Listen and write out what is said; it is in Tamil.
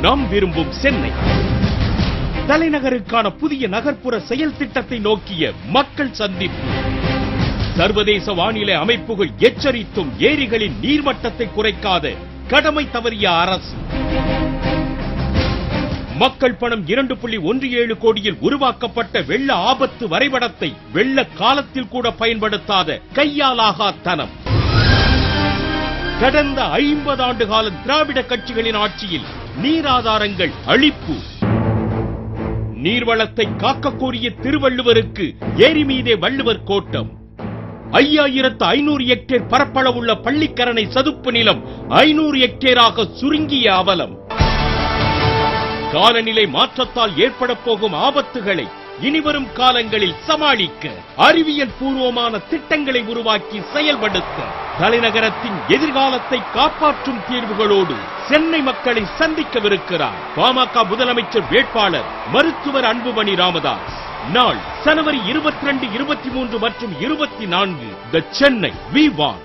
நாம் விரும்பும் சென்னை. தலைநகருக்கான புதிய நகர்ப்புற செயல் திட்டத்தை நோக்கிய மக்கள் சந்திப்பு. சர்வதேச வானிலை அமைப்புகள் எச்சரித்தும் ஏரிகளின் நீர்மட்டத்தை குறைக்காத கடமை தவறிய அரசு. மக்கள் பணம் இரண்டு புள்ளி ஒன்று ஏழு கோடியில் உருவாக்கப்பட்ட வெள்ள ஆபத்து வரைபடத்தை வெள்ள காலத்தில் கூட பயன்படுத்தாத கையாலாகா தனம். கடந்த ஐம்பது ஆண்டு கால திராவிட கட்சிகளின் ஆட்சியில் நீராதாரங்கள் அழிப்பு. நீர்வளத்தை காக்க கோரிய திருவள்ளுவருக்கு ஏரி மீதே வள்ளுவர் கோட்டம். ஐயாயிரத்து ஐநூறு ஹெக்டேர் பரப்பளவுள்ள பள்ளிக்கரணை சதுப்பு நிலம் ஐநூறு ஹெக்டேராக சுருங்கிய அவலம். காலநிலை மாற்றத்தால் ஏற்பட போகும் ஆபத்துகளை இனிவரும் காலங்களில் சமாளிக்க அறிவியல் பூர்வமான திட்டங்களை உருவாக்கி செயல்படுத்த தலைநகரத்தின் எதிர்காலத்தை காப்பாற்றும் தீர்வுகளோடு சென்னை மக்களை சந்திக்கவிருக்கிறார். பாமக முதலமைச்சர் வேட்பாளர் மருத்துவர் அன்புமணி ராமதாஸ். நாள் ஜனவரி இருபத்தி ரெண்டு இருபத்தி மூன்று மற்றும் இருபத்தி நான்கு த சென்னை வி வான்.